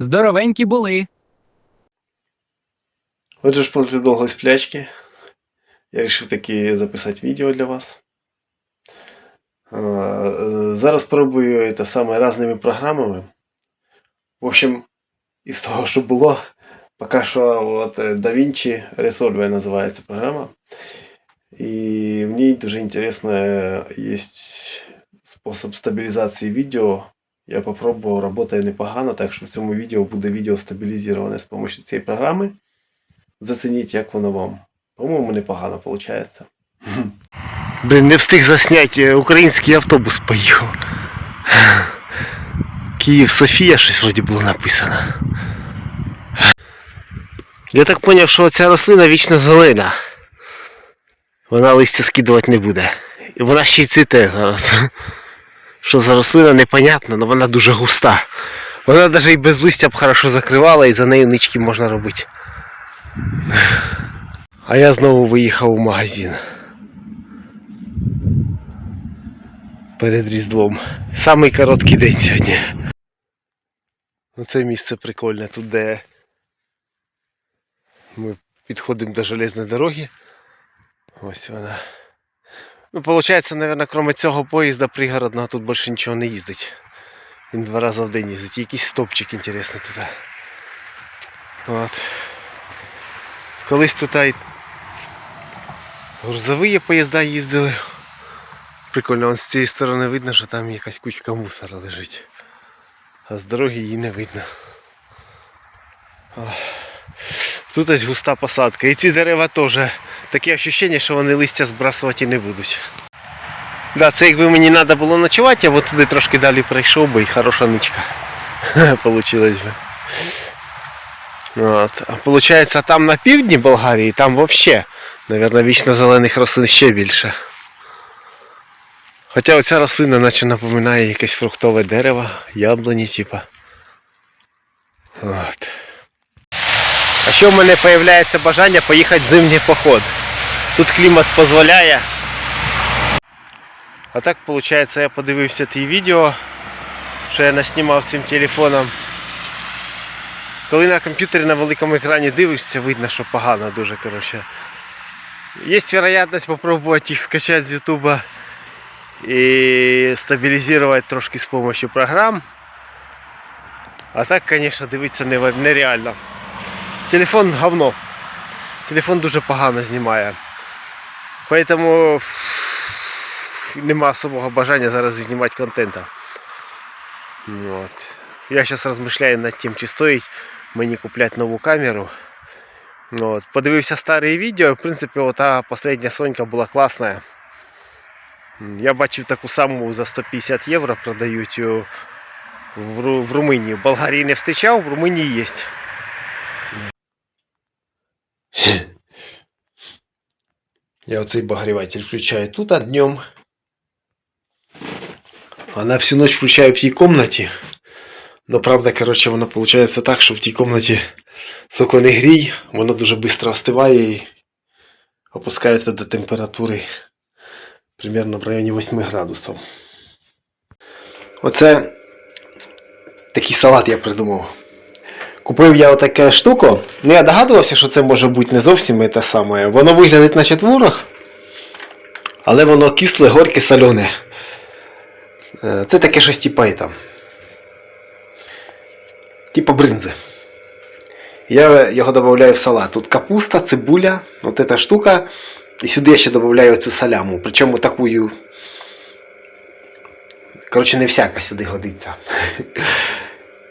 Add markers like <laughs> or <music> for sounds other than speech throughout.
Здоровенькі були. Отже ж, після довгої сплячки я вирішив таки записати відео для вас. Е, Зараз пробую це саме різними програмами. В общем, із того, що було, поки що от, е, DaVinci Resolve називається програма. І в ній дуже інтересно є спосіб стабілізації відео. Я попробував, працює непогано, так що в цьому відео буде відео стабілізоване з допомогою цієї програми. Зацініть, як воно вам. По-моєму, непогано виходить. Блін, не встиг засняти, український автобус поїхав. Київ Софія щось вроді було написано. Я так зрозумів, що ця рослина вічно зелена. Вона листя скидувати не буде. І вона ще й цвіте зараз. Що за рослина, непонятно, але вона дуже густа. Вона навіть і без листя б хорошо закривала і за нею нички можна робити. А я знову виїхав у магазин. Перед Різдвом. Самий короткий день сьогодні. Оце місце прикольне, тут де ми підходимо до железної дороги. Ось вона. Ну, виходить, мабуть, крім цього поїзда пригородного тут більше нічого не їздить. Він два рази в день їздить. Якийсь стопчик інтересний тут. От. Колись тут і грузові поїзда їздили. Прикольно, вон з цієї сторони видно, що там якась кучка мусора лежить. А з дороги її не видно. Ох. Тут ось густа посадка. І ці дерева теж таке відчуття, що вони листя збрасувати не будуть. Да, це якби мені треба було ночувати, я б туди трошки далі прийшов би і хороша ничка. <laughs> Получилось би. От. А виходить, там на півдні Болгарії, там взагалі, мабуть, вічно зелених рослин ще більше. Хоча оця рослина наче напоминає якесь фруктове дерево, яблуні, типа. От. А ще в мене з'являється бажання поїхати в зимній поход. Тут клімат дозволяє. А так, виходить, я подивився ті відео, що я наснімав цим телефоном. Коли на комп'ютері на великому екрані дивишся, видно, що погано дуже. коротше. Є вероятність спробувати їх скачати з Ютуба і стабілізувати трошки з допомогою програм. А так, звісно, дивитися не- нереально. Телефон говно. Телефон дуже погано знімає. Поэтому нема особого бажання зараз знімати контента. От. Я зараз розмишляю над тим, чи стоїть мені купляти нову камеру. От. Подивився старі відео, в принципі, ота остання Сонька була класна. Я бачив таку саму за 150 євро продають у- в, Ру- в Румунії. В Болгарії не встрічав, в Румунії є. Я оцей обогріватель включаю тут а днем. А на всю ночь включаю в тій комнаті. Но правда, короче, воно виходить так, що в тій комнаті соко грій, воно дуже швидко остиває і опускається до температури примерно в районі 8 градусів. Оце такий салат я придумав. Купив я отаке штуку. Ну я догадувався, що це може бути не зовсім те саме. Воно виглядить наче творог, але воно кисле, горьке, солене. Е, Це таке щось типа там. Типа бринзи. Я його додаю в салат. Тут капуста, цибуля, от эта штука. І сюди я ще додаю цю саляму. Причому таку. Коротше, не всяка сюди годиться. <laughs>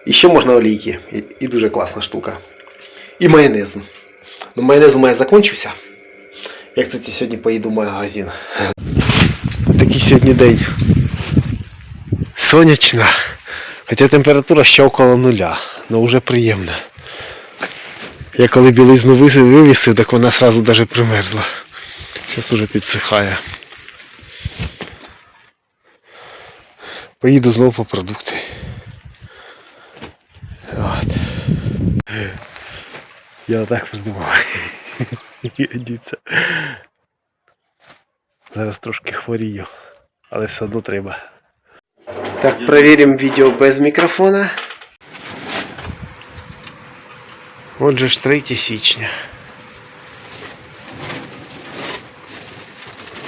І ще можна олійки. І, дуже класна штука. І майонез. Ну, майонез у мене закінчився. Я, кстати, сьогодні поїду в магазин. Такий сьогодні день. Сонячна. Хоча температура ще около нуля. але вже приємно. Я коли білизну вивісив, так вона одразу даже примерзла. Зараз уже підсихає. Поїду знову по продукти. Я так придумав. <laughs> Діться. Зараз трошки хворію, але все одно треба. Так, перевіримо відео без мікрофона. Отже ж 3 січня.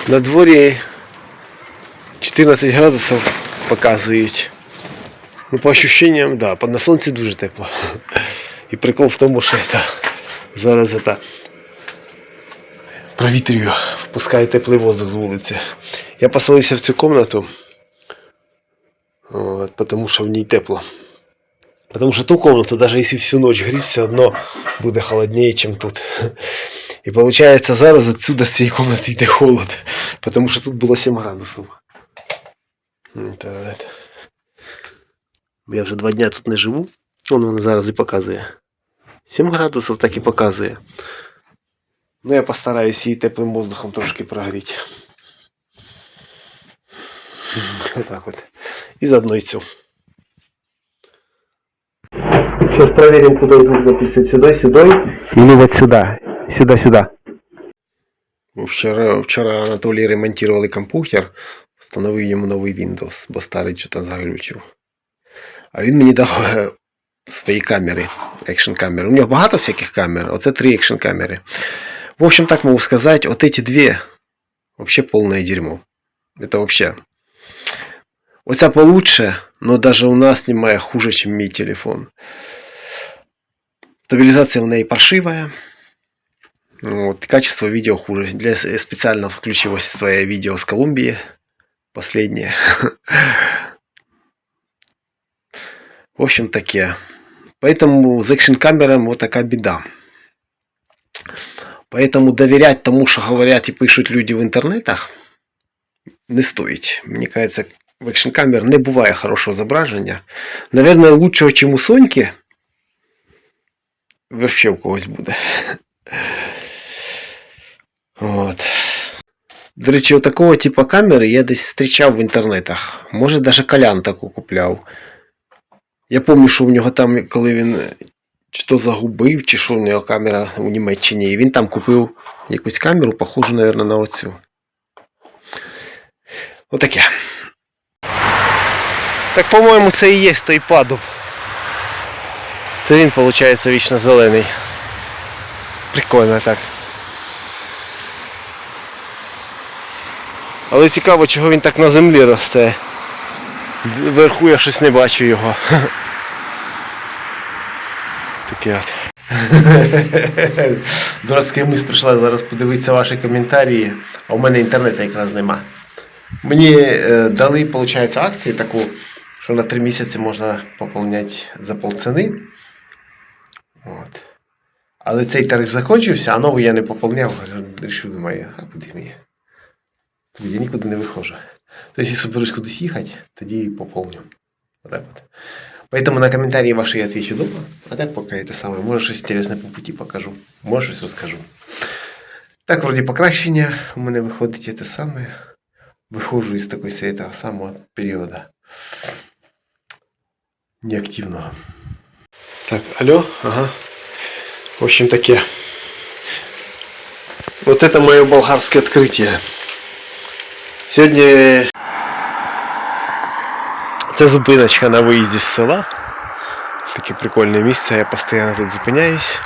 На дворі 14 градусів показують. Ну, по ощущениям, да, на сонці дуже тепло. І прикол в тому, що это, зараз это, провітрюю, впускаю теплий воздух з вулиці. Я поселився в цю кімнату, от, тому що в ній тепло. Потому что ту комнату, даже если всю ночь греть, все одно буде холоднее, чем тут. И получается, зараз отсюда з цієї комнати йде холод, потому що тут було 7 градусів. Ну, зараз это. Я вже два дня тут не живу. Вон воно зараз і показує. 7 градусів так і показує. Ну, я постараюсь її теплим воздухом трошки прогріти. Отак от. І заодно і цю. Сейчас проверим, куда звук записывать. Сюда, сюда. Или вот сюда. Сюда, сюда. Вчора, вчора Анатолій ремонтували комп'ютер, встановив йому новий Windows, бо старий що-то заглючив. А він мені дав е, свої камери, екшн камери. У нього багато всяких камер, оце три екшн камери. В общем, так могу сказать, вот эти две вообще полное дерьмо. Это вообще. Оця получше, но даже у нас снимает хуже, чем мой телефон. Стабилизация у ней паршивая. Вот, качество видео хуже. Для специально включилось свое видео с Колумбии. Последнее. <laughs> В общем, такие. Поэтому с экшн камерами вот такая беда. Поэтому доверять тому, що говорять і пишуть люди в інтернетах, не стоїть. Мені кажеться, в екшн камер не буває хорошого зображення. Наверное, лучшого, чим у Соньки, вообще у когось буде. От. До речі, у такого типу камери я десь зустрічав в інтернетах. Може, навіть Колян таку купляв. Я пам'ятаю, що у нього там, коли він чи то загубив, чи що у нього камера у Німеччині, і він там купив якусь камеру, похожу, мабуть, на оцю. Отаке. Так, по-моєму, це і є той падуб. Це він, виходить, вічно зелений. Прикольно так. Але цікаво, чого він так на землі росте. Вверху я щось не бачу його. Таке от. Дурацька мисль прийшла зараз подивитися ваші коментарі, а у мене інтернету якраз нема. Мені е, дали, виходить, акцію таку, що на 3 місяці можна поповняти за полціни. От. Але цей тариф закінчився, а новий я не поповняв. Рішив, думаю, а куди мені? Я нікуди не виходжу. Тобто, якщо соберусь кудись їхати, тоді поповню. Вот так вот. Поэтому на комментарии ваши я отвечу дома. А так пока это самое. Может, что интересное по пути покажу. Может, щось розкажу. Так, вроді покращення у мене виходить те саме. Виходжу із такого этого самого періоду. Неактивного. Так, алло, ага. В общем, таке. Вот это мое болгарское открытие. Сьогодні це зупиночка на виїзді з села. Таке прикольне місце, я постійно тут зупиняюсь.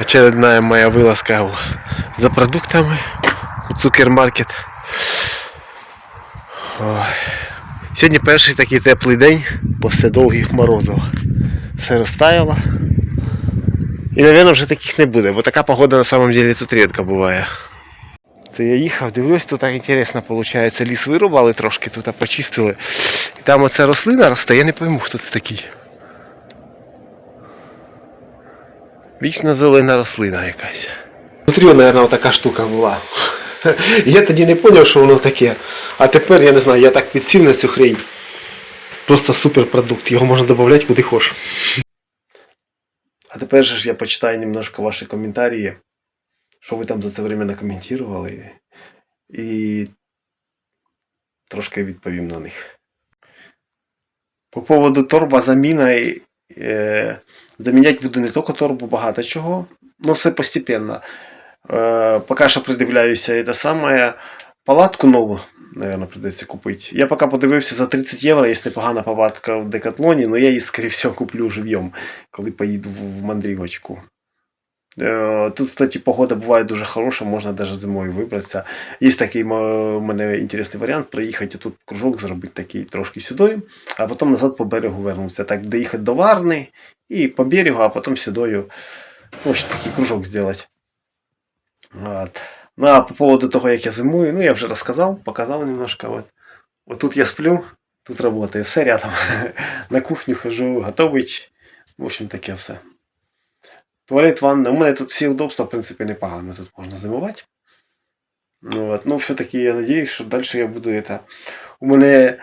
Очередна моя вилазка за продуктами у цукермаркет. Ой. Сьогодні перший такий теплий день після довгих морозів. Все розтаяло. І, мабуть, вже таких не буде, бо така погода на самом деле тут рідко буває. Я їхав, дивлюсь, тут так інтересно виходить. Ліс вирубали трошки, тут почистили. І там оця рослина росте, я не пойму, хто це такий. Вічно зелена рослина якась. Внутрі, мабуть, така штука була. <laughs> Я тоді не зрозумів, що воно таке. А тепер, я не знаю, я так підсів на цю хрень. Просто суперпродукт, його можна додати куди хочеш. А тепер же ж я почитаю немножко ваші коментарі, що ви там за це время накоментували. І трошки відповім на них. По поводу торба заміна. Е, заміняти буду не тільки торбу, багато чого. Ну, все постепенно. Е, поки що придивляюся це саме. Палатку нову, мабуть, придеться купити. Я поки подивився за 30 євро, є непогана палатка в Декатлоні, але я її, скоріше всього, куплю живьом, коли поїду в мандрівочку. Е, Тут, кстати, погода буває дуже хороша, можна навіть зимою вибратися. Є такий у мене інтересний варіант приїхати тут кружок зробити такий трошки сюди, а потім назад по берегу вернутися. Так, доїхати до Варни і по берегу, а потім сюдою. В такий кружок зробити. От. Ну, а по поводу того, як я зимую, ну я вже розказав, показав немножко. От. Вот тут я сплю, тут работаю, все рядом. <laughs> На кухню хожу, готовить. В общем, таке все. Туалет, ванна. У мене тут всі удобства, в принципі, непогано. Тут можна зимувати. Ну, от. ну все-таки я надіюсь, що далі я буду это. У мене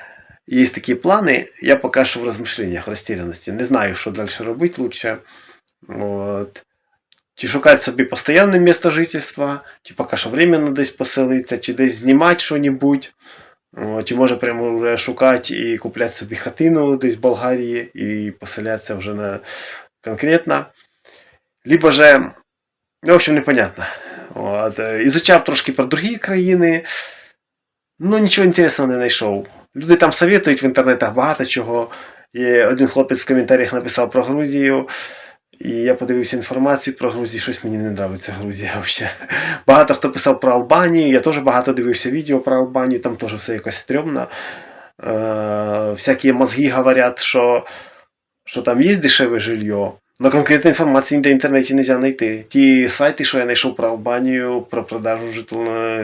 є такі плани, я поки що в розмишленнях, в розтіряності. Не знаю, що далі робити лучше. От. Чи шукати собі постійне місце жительства, чи поки що временно десь поселитися, чи десь знімати що-небудь. Чи може прямо вже шукати і купляти собі хатину десь в Болгарії і поселятися вже на конкретно. Либо же, ну, в общем, непонятно. От, Ізучав трошки про другі країни, ну нічого інтересного не знайшов. Люди там советують в інтернетах багато чого. І один хлопець в коментарях написав про Грузію. І я подивився інформацію про Грузію, щось мені не подобається Грузія взагалі. <laughs> Багато хто писав про Албанію, я теж багато дивився відео про Албанію, там теж все якось стрьомно. Е, всякі мозги говорять, що, що там є дешеве жилье, конкретної інформації ніде в інтернеті не можна знайти. Ті сайти, що я знайшов про Албанію, про продажу житл...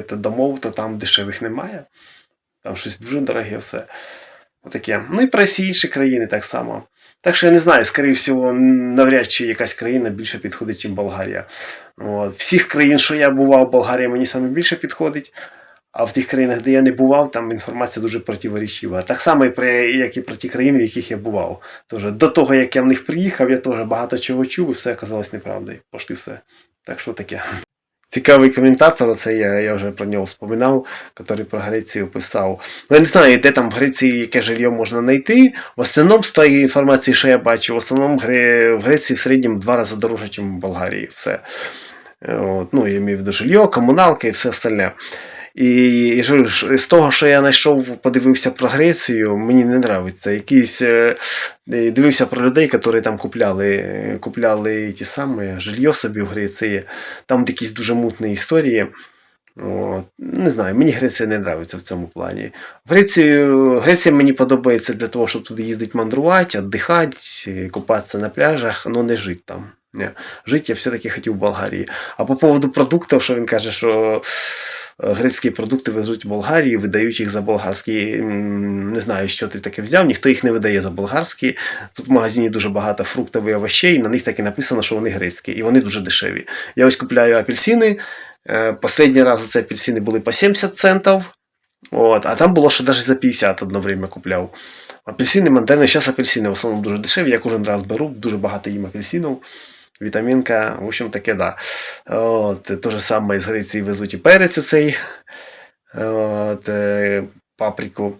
та домов, то там дешевих немає. Там щось дуже дороге все. Отаке. Ну і про всі інші країни так само. Так що я не знаю, скоріше всього, навряд чи якась країна більше підходить, ніж Болгарія. От. Всіх країн, що я бував, Болгарія мені саме більше підходить. А в тих країнах, де я не бував, там інформація дуже противоречива. Так само, як і про ті країни, в яких я бував. Тож, до того, як я в них приїхав, я теж багато чого чув, і все оказалось неправдою. Пошти все. Так що таке. Цікавий коментатор, оце я, я вже про нього вспоминав, який про Грецію писав. Ну, я не знаю, де там в Греції яке жилье можна знайти. В основному, з тієї інформації, що я бачу, в основному в Греції в середньому два рази дорожче, ніж в Болгарії. Все. От, ну, я маю в виду жилье, комуналка і все остальне. І, і з того, що я знайшов, подивився про Грецію, мені не подобається. Якийсь е, дивився про людей, які там купляли, купляли ті самі жилье собі в Греції. Там якісь дуже мутні історії. От. Не знаю, мені Греція не подобається в цьому плані. Грецію, Греція мені подобається для того, щоб туди їздити мандрувати, віддихати, купатися на пляжах, але не жити там. Ні. Жити я все-таки хотів в Болгарії. А по поводу продуктів, що він каже, що грецькі продукти везуть в Болгарію, видають їх за болгарські. Не знаю, що ти таке взяв, ніхто їх не видає за болгарські. Тут в магазині дуже багато фруктів і овощей, і на них так і написано, що вони грецькі, і вони дуже дешеві. Я ось купляю апельсини. Е, Последній раз ці апельсини були по 70 центів. От, а там було ще навіть за 50 одно купляв. Апельсини, мандарини, зараз апельсини в основному дуже дешеві. Я кожен раз беру, дуже багато їм апельсинів. Вітамінка, в общем, таке, да. От, те ж саме з Греції везуть і перець цей. От, е, паприку.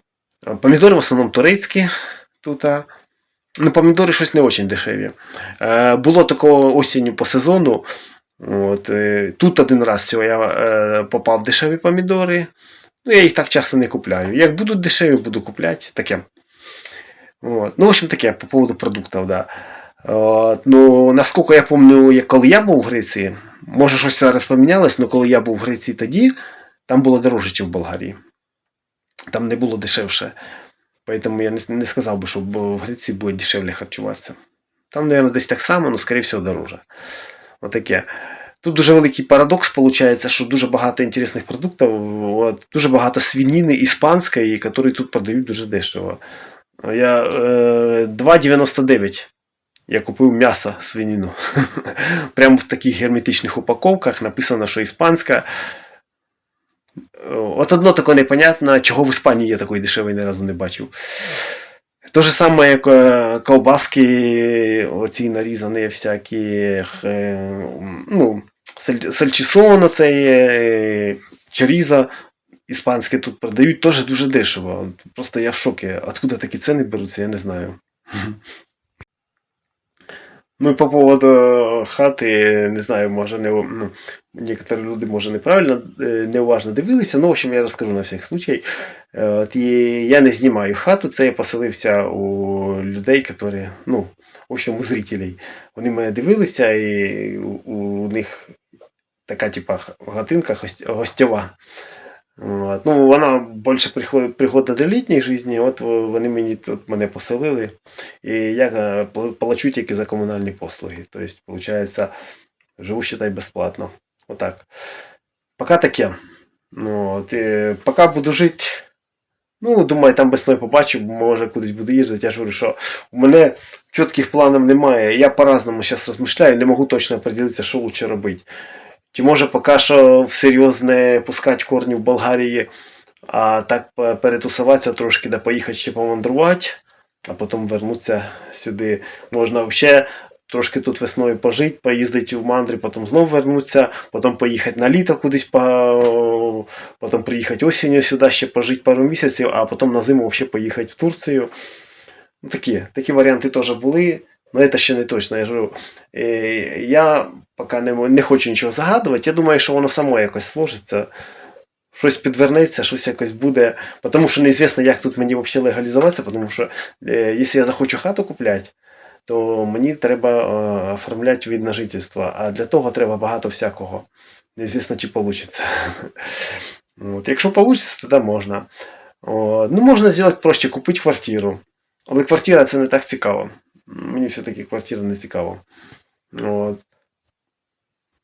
Помідори в основному турецькі тут. Ну, помідори щось не дуже дешеві. Е, було такого осінню по сезону. От, е, тут один раз цього я попав в дешеві помідори. Ну, я їх так часто не купляю. Як будуть дешеві, буду купляти. Таке. От. Ну, в общем, таке по поводу продуктів, да. Ну, наскільки я пам'ятаю, коли я був в Греції, може щось зараз помінялось, але коли я був в Греції тоді, там було дорожче, ніж в Болгарії. Там не було дешевше. Поэтому я не, сказав би, що в Греції буде дешевле харчуватися. Там, мабуть, десь так само, але, скоріше всього, дороже. Отаке. Тут дуже великий парадокс виходить, що дуже багато інтересних продуктів, от, дуже багато свинини іспанської, які тут продають дуже дешево. Я е, 2,99 я купив м'ясо свинину. <laughs> Прямо в таких герметичних упаковках написано, що іспанська. От одно таке непонятно, чого в Іспанії я такої дешевої ні разу не бачив. Те ж саме, як е, колбаски, оці нарізані всякі, е, ну, саль- сальчисон, оцей, е, чоріза іспанське тут продають теж дуже дешево. Просто я в шокі. Откуда такі ціни беруться, я не знаю. <laughs> Ну і по поводу хати, не знаю, може не ну, некоторі люди може неправильно, е, неуважно дивилися. Ну, в общем, я розкажу на всяк случай. Е, От, і я не знімаю хату, це я поселився у людей, які, ну, в общем, у зрителей. Вони мене дивилися, і у, у них така, типа, гатинка гостєва. От. Ну, вона більше приходить, до літньої житті, от вони мені тут мене поселили, і я е, плачу тільки за комунальні послуги. Тобто, виходить, живу, считай, безплатно. Отак. Поки таке. Ну, от, е, поки буду жити, ну, думаю, там весною побачу, може кудись буду їздити. Я ж говорю, що у мене чітких планів немає. Я по-разному зараз розмишляю, не можу точно определитися, що краще робити. Чи може поки що всерйоз не пускати корні в Болгарії, а так перетусуватися трошки, да поїхати ще помандрувати, а потім вернутися сюди. Можна взагалі трошки тут весною пожити, поїздити в мандри, потім знову вернутися, потім поїхати на літо кудись, по... потім приїхати осінню сюди, ще пожити пару місяців, а потім на зиму взагалі поїхати в Турцію. Ну, такі, такі варіанти теж були. Але це ще не точно. Я говорю, е, я поки не, не хочу нічого загадувати. Я думаю, що воно само якось сложиться. Щось підвернеться, щось якось буде. Тому що неізвісно, як тут мені взагалі легалізуватися, тому що е, якщо я захочу хату купляти, то мені треба е, оформляти від на жительство, а для того треба багато всякого. Неізвісно, чи вийде. <laughs> От, якщо вийде, тоді можна. От, ну, можна зробити проще, купити квартиру. Але квартира це не так цікаво. Мені все-таки квартира не цікаво. От.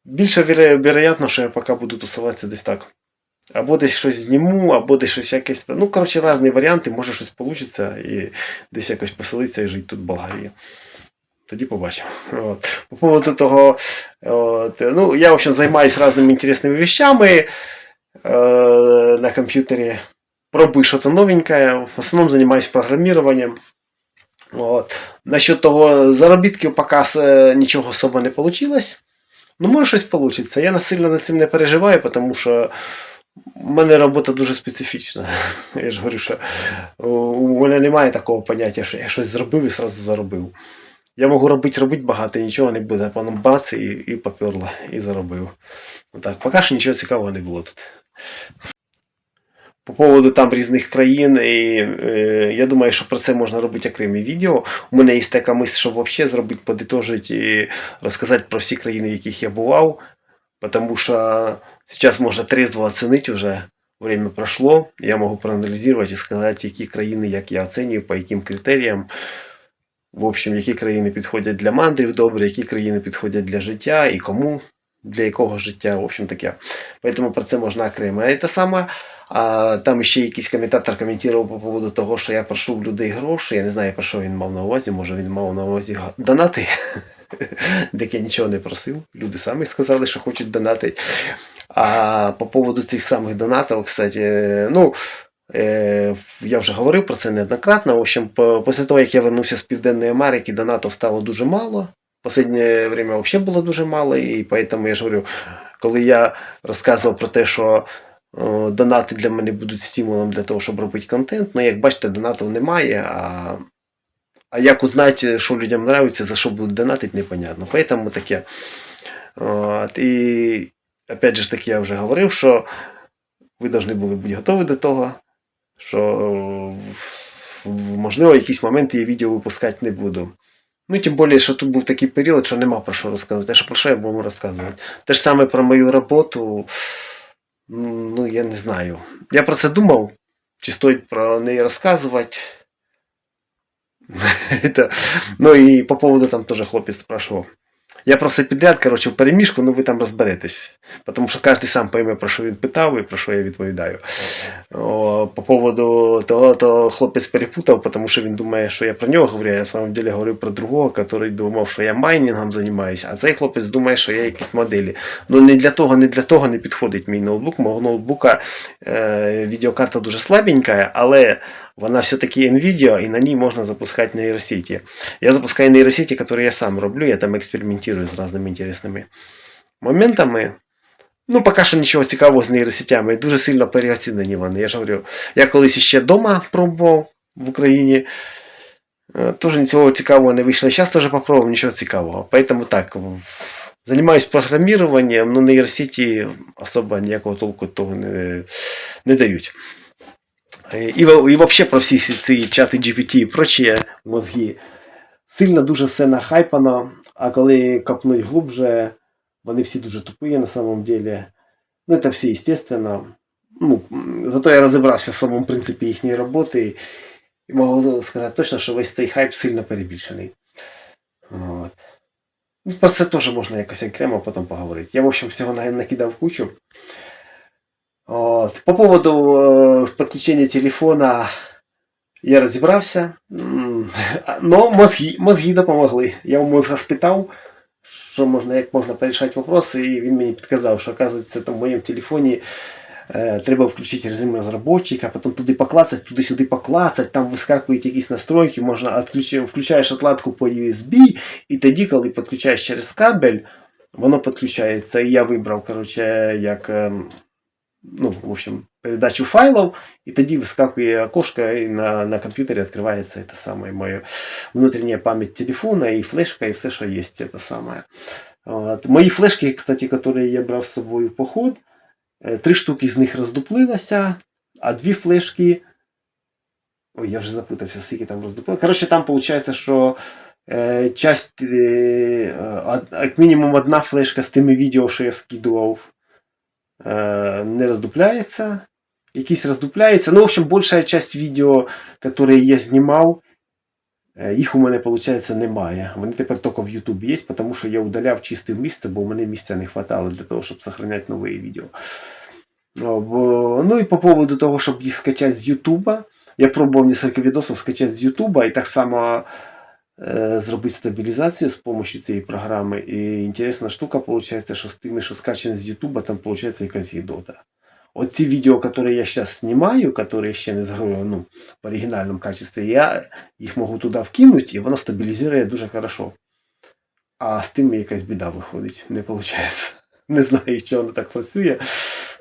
Більше вероятно, що я поки буду тусуватися десь так. Або десь щось зніму, або десь щось якесь. Ну, коротше, різні варіанти, може щось вийде і десь якось поселитися і жити тут в Болгарії. Тоді побачимо. От. По поводу того, от, ну, я, в общем, займаюся різними інтересними вещами е, на комп'ютері. Пробую что-то новенькое. В основном занимаюсь программированием. Вот. Насчет того заробітків поки е, нічого особо не вийшло. Ну, може щось вийде. Я насильно за цим не переживаю, тому що в мене робота дуже специфічна. <laughs> Я ж говорю, що у- мене немає такого поняття, що я щось зробив і одразу заробив. Я можу робити, робити багато і нічого не буде, потім бац і, і поперло, і заробив. Отак, поки що нічого цікавого не було тут. По поводу там різних країн, і, е, я думаю, що про це можна робити окремі відео. У мене є така мисль, щоб взагалі зробити, подитожити і розказати про всі країни, в яких я бував. Потому що зараз можна трезво оцінити вже. Время прошло, я можу проаналізувати і сказати, які країни, як я оцінюю, по яким критеріям. В общем, які країни підходять для мандрів добре, які країни підходять для життя і кому, для якого життя, в общем таке. Поэтому про це можна окремо. А це саме, а, там ще якийсь коментатор коментував по поводу того, що я прошу в людей гроші. Я не знаю, про що він мав на увазі, може він мав на увазі донати. <laughs> Так я нічого не просив. Люди самі сказали, що хочуть донатити. А по поводу цих самих донатів, кстати, ну. Е, я вже говорив про це неоднократно. В общем, після того, як я вернувся з Південної Америки, донатів стало дуже мало. Останнє время взагалі було дуже мало, і поэтому я ж говорю, коли я розказував про те, що донати для мене будуть стимулом для того, щоб робити контент, ну як бачите, донатів немає, а, а як узнати, що людям подобається, за що будуть донатити, непонятно. Поэтому таке. От, і опять же таки, я вже говорив, що ви повинні були бути готові до того, що можливо, якісь моменти я відео випускати не буду. Ну, тим більше, що тут був такий період, що нема про що розказувати. А про що я буду розказувати? Те ж саме про мою роботу. Ну, я не знаю. Я про це думав, чи стоїть про неї розказувати. <laughs> Ну і по поводу там теж хлопець спрашивав. Я про все підряд, коротше, в переміжку, ну ви там розберетесь. Тому що кожен сам пойме, про що він питав і про що я відповідаю. О, по поводу того, то хлопець перепутав, тому що він думає, що я про нього говорю, я самом деле говорю про другого, який думав, що я майнінгом займаюся, а цей хлопець думає, що я якісь моделі. Ну не для того, не для того не підходить мій ноутбук. Мого ноутбука е, відеокарта дуже слабенька, але вона все-таки NVIDIA, і на ній можна запускати нейросеті. Я запускаю нейросети, які я сам роблю, я там експериментую з різними інтересними моментами. Ну, поки що нічого цікавого з нейросетями. Дуже сильно переоцінені вони. Я ж говорю, я колись ще вдома пробував в Україні. е, Теж нічого цікавого не вийшло. Зараз теж попробував нічого цікавого. Поэтому так. в- Займаюсь программированием, но нейросети особо ніякого толку того не, не дають. Е, І, во- і взагалі про всі ці чати GPT і прочі мозги сильно дуже все нахайпано, а коли копнуть глубже, вони всі дуже тупі на самом деле. Ну, це все естественно. Ну, зато я розібрався в самому принципі їхньої роботи і можу сказати точно, що весь цей хайп сильно перебільшений. От. Ну, про це теж можна якось окремо потім поговорити. Я, в общем, всього накидав кучу. От. По поводу е, підключення телефона я розібрався. <laughs> Но мозги, мозги допомогли. Я у мозга спитав, що можна, як можна порішати вопроси, і він мені підказав, що, оказується, там в моєму телефоні е, треба включити режим розробника, потім туди поклацати, туди-сюди поклацати, там вискакують якісь настройки, можна включаєш отладку по USB, і тоді, коли підключаєш через кабель, воно підключається. І я вибрав, коротше, як. Ну, в общем, передачу файлов, і тоді вискакує окошко, і на, на комп'ютері відкривається це саме моє внутрішня пам'ять телефона, і флешка, і все, що є, це саме. От. Мої флешки, кстати, які я брав з собою в поход, е, три штуки з них роздуплилося, а дві флешки. Ой, я вже запутався, скільки там роздуплилося. Коротше, там виходить, що е, часть, е, як мінімум одна флешка з тими відео, що я скидував, э, не раздупляется. Якісь раздупляется. Ну, в общем, большая часть відео, которые я знімав, е, їх у мене, виходить, немає. Вони тепер тільки в YouTube є, тому що я удаляв чисте місце, бо мене місця не хватало для того, щоб зберігати нові відео. Ну і по поводу того, щоб їх скачати з YouTube, я пробував кілька відосів скачати з YouTube і так само зробити стабілізацію з допомогою цієї програми. І інтересна штука виходить, що з тими, що скачані з YouTube, там виходить якась гідота. От ці відео, які я зараз знімаю, які ще не згорю, ну, в оригінальному качестві, я їх можу туди вкинути, і воно стабілізує дуже хорошо. А з тим якась біда виходить, не виходить. <laughs> Не знаю, чого воно так працює,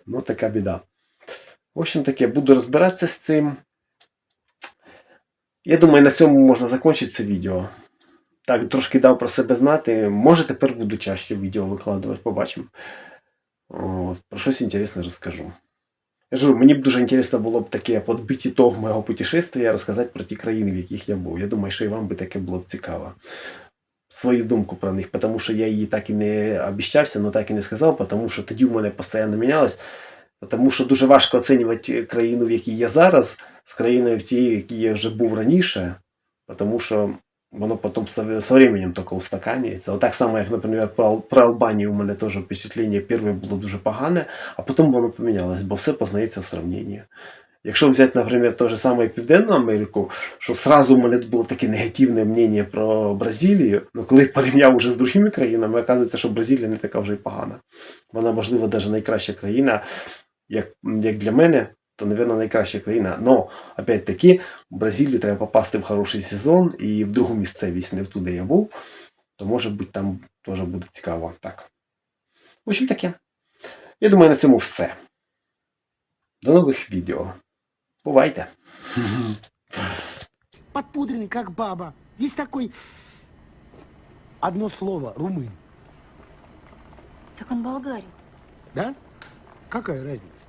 ну така біда. В общем таке, буду розбиратися з цим. Я думаю, на цьому можна закінчити це відео. Так, трошки дав про себе знати. Може, тепер буду чаще відео викладувати, побачимо. От, про щось інтересне розкажу. Я ж мені б дуже інтересно було б таке подбити ітог мого путешествия, розказати про ті країни, в яких я був. Я думаю, що і вам би таке було б цікаво. Свою думку про них, тому що я її так і не обіщався, але так і не сказав, тому що тоді в мене постійно мінялось. Тому що дуже важко оцінювати країну, в якій я зараз, з країною тією, в якій я вже був раніше, тому що воно потім со временем тільки устаканюється. Отак само, як, наприклад, про, про Албанію у мене теж впечатлення перше було дуже погане, а потім воно помінялось, бо все познається в сравненні. Якщо взяти, наприклад, те ж саме Південну Америку, що сразу у мене було таке негативне мнення про Бразилію, ну коли порівняв уже з другими країнами, оказується, що Бразилія не така вже й погана. Вона, можливо, навіть найкраща країна, як, як для мене, то, мабуть, найкраща країна. Но, опять-таки, в Бразилію треба попасти в хороший сезон і в другу місцевість, не в ту, де я був, то може бути там теж буде цікаво. Так. В общем таке. Я думаю, на цьому все. До нових відео. Бувайте! подпудренный, как баба. Есть такой... Одно слово, румын. Так он болгарин. Да? Какая разница?